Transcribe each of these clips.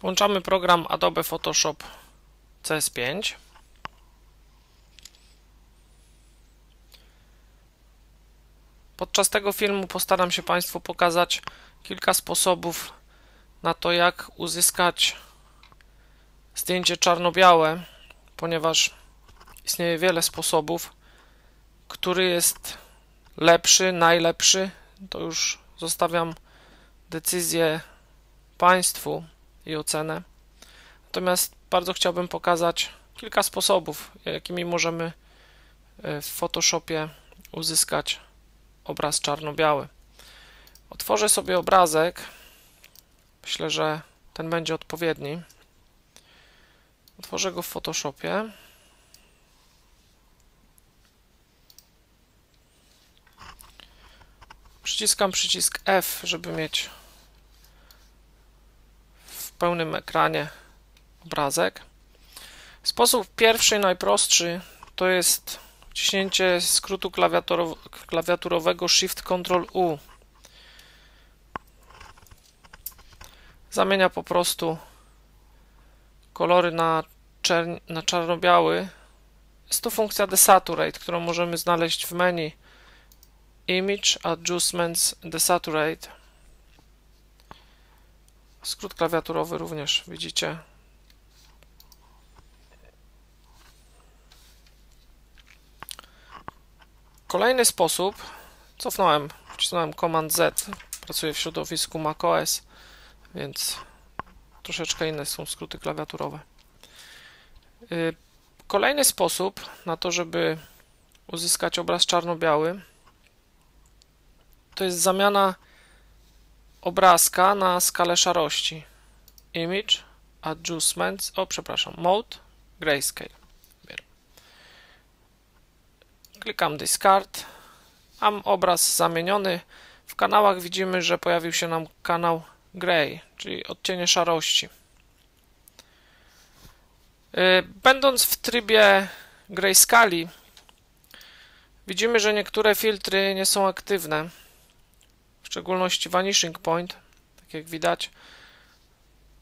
Włączamy program Adobe Photoshop CS5. Podczas tego filmu postaram się Państwu pokazać kilka sposobów na to, jak uzyskać zdjęcie czarno-białe, ponieważ istnieje wiele sposobów, który jest lepszy, najlepszy, to już zostawiam decyzję Państwu i ocenę. Natomiast bardzo chciałbym pokazać kilka sposobów, jakimi możemy e, w Photoshopie uzyskać obraz czarno-biały. Otworzę sobie obrazek. Myślę, że ten będzie odpowiedni. Otworzę go w Photoshopie. Przyciskam przycisk F, żeby mieć pełnym ekranie obrazek. Sposób pierwszy, najprostszy, to jest wciśnięcie skrótu klawiaturowego Shift Ctrl U. Zamienia po prostu kolory na, na czarno-biały. Jest to funkcja Desaturate, którą możemy znaleźć w menu Image Adjustments Desaturate. Skrót klawiaturowy również widzicie. Kolejny sposób, cofnąłem, wcisnąłem Command Z, pracuję w środowisku macOS, więc troszeczkę inne są skróty klawiaturowe. Y, kolejny sposób na to, żeby uzyskać obraz czarno-biały, to jest zamiana obrazka na skalę szarości. Image, Adjustments, o przepraszam, Mode, Grayscale. Klikam Discard. Mam obraz zamieniony. W kanałach widzimy, że pojawił się nam kanał Gray, czyli odcienie szarości. Y, będąc w trybie Grayscale, widzimy, że niektóre filtry nie są aktywne szczególności vanishing point, tak jak widać,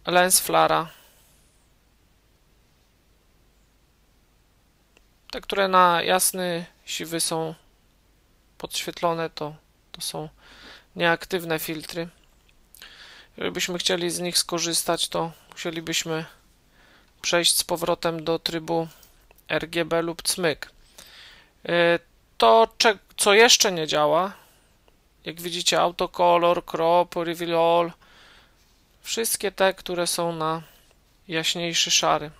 lens flara. Te, które na jasny siwy są podświetlone, to, to są nieaktywne filtry. Gdybyśmy chcieli z nich skorzystać, to musielibyśmy przejść z powrotem do trybu RGB lub cmyk. Y, to, co jeszcze nie działa, jak widzicie, autocolor, crop, reveal all, wszystkie te, które są na jaśniejszy szary.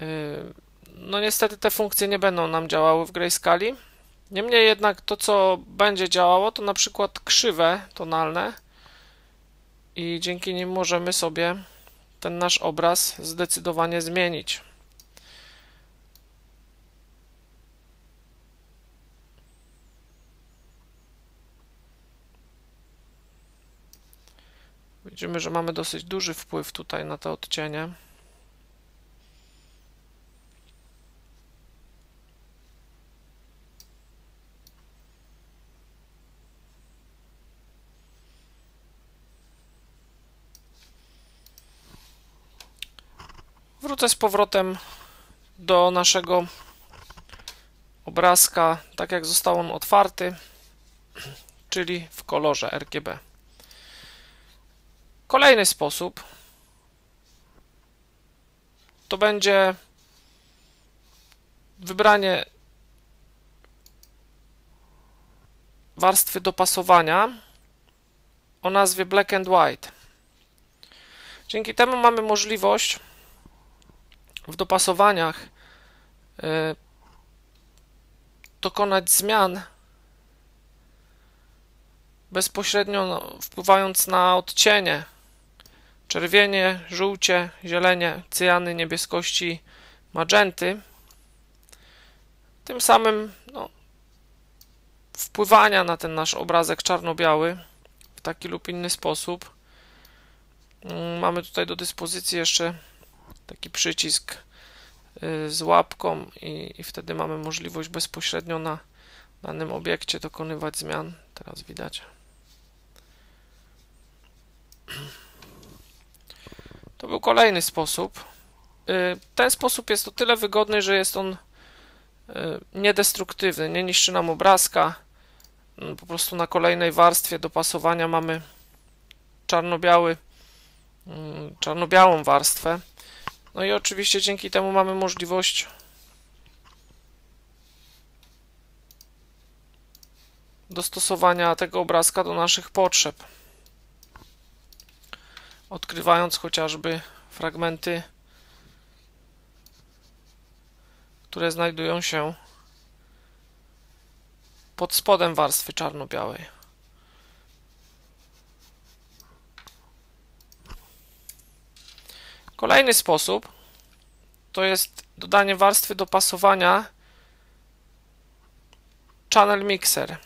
Yy, no niestety te funkcje nie będą nam działały w Grayscale. Niemniej jednak to, co będzie działało, to na przykład krzywe tonalne i dzięki nim możemy sobie ten nasz obraz zdecydowanie zmienić. Widzimy, że mamy dosyć duży wpływ tutaj na to odcienie. Wrócę z powrotem do naszego obrazka, tak jak został on otwarty, czyli w kolorze RGB. Kolejny sposób to będzie wybranie warstwy dopasowania o nazwie Black and White. Dzięki temu mamy możliwość w dopasowaniach y, dokonać zmian bezpośrednio no, wpływając na odcienie czerwienie, żółcie, zielenie, cyjany, niebieskości, magenty. Tym samym no, wpływania na ten nasz obrazek czarno-biały w taki lub inny sposób. Mm, mamy tutaj do dyspozycji jeszcze taki przycisk y, z łapką i, i wtedy mamy możliwość bezpośrednio na danym obiekcie dokonywać zmian. Teraz widać. To był kolejny sposób. Y, ten sposób jest o tyle wygodny, że jest on y, niedestruktywny, nie niszczy nam obrazka. Mm, po prostu na kolejnej warstwie dopasowania mamy czarno-biały, mm, czarno-białą warstwę. No i oczywiście dzięki temu mamy możliwość dostosowania tego obrazka do naszych potrzeb. Odkrywając chociażby fragmenty, które znajdują się pod spodem warstwy czarno-białej. Kolejny sposób to jest dodanie warstwy dopasowania Channel Mixer.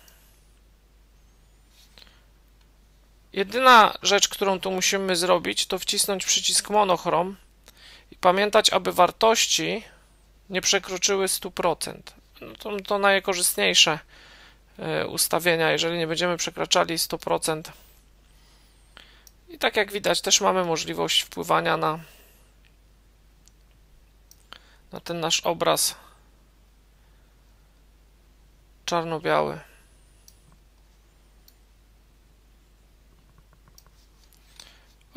Jedyna rzecz, którą tu musimy zrobić, to wcisnąć przycisk monochrom i pamiętać, aby wartości nie przekroczyły 100%. No to, to najkorzystniejsze e, ustawienia, jeżeli nie będziemy przekraczali 100%. I tak jak widać, też mamy możliwość wpływania na, na ten nasz obraz czarno-biały.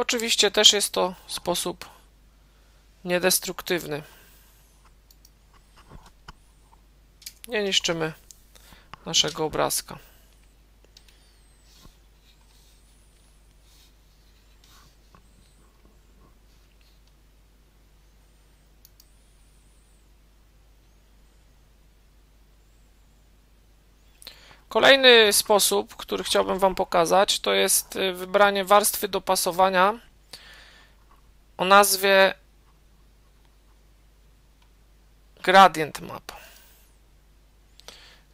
Oczywiście też jest to sposób niedestruktywny. Nie niszczymy naszego obrazka. Kolejny sposób, który chciałbym Wam pokazać, to jest y, wybranie warstwy dopasowania o nazwie Gradient Map.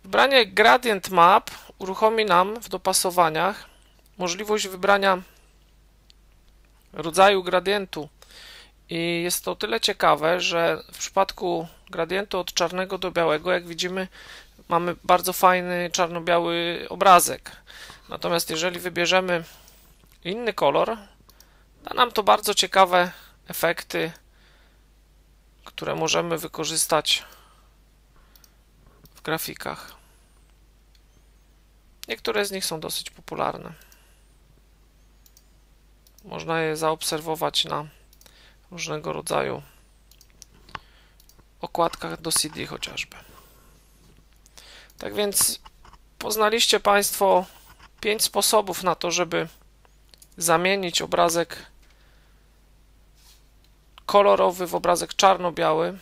Wybranie Gradient Map uruchomi nam w dopasowaniach możliwość wybrania rodzaju gradientu i jest to tyle ciekawe, że w przypadku gradientu od czarnego do białego, jak widzimy, mamy bardzo fajny czarno-biały obrazek. Natomiast jeżeli wybierzemy inny kolor, da nam to bardzo ciekawe efekty, które możemy wykorzystać w grafikach. Niektóre z nich są dosyć popularne. Można je zaobserwować na różnego rodzaju okładkach do CD chociażby. Tak więc poznaliście Państwo pięć sposobów na to, żeby zamienić obrazek kolorowy w obrazek czarno-biały.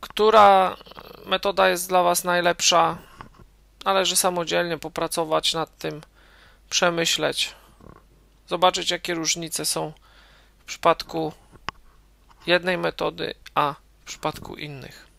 Która metoda jest dla Was najlepsza? Należy samodzielnie popracować nad tym, przemyśleć, zobaczyć jakie różnice są w przypadku jednej metody, a w przypadku innych.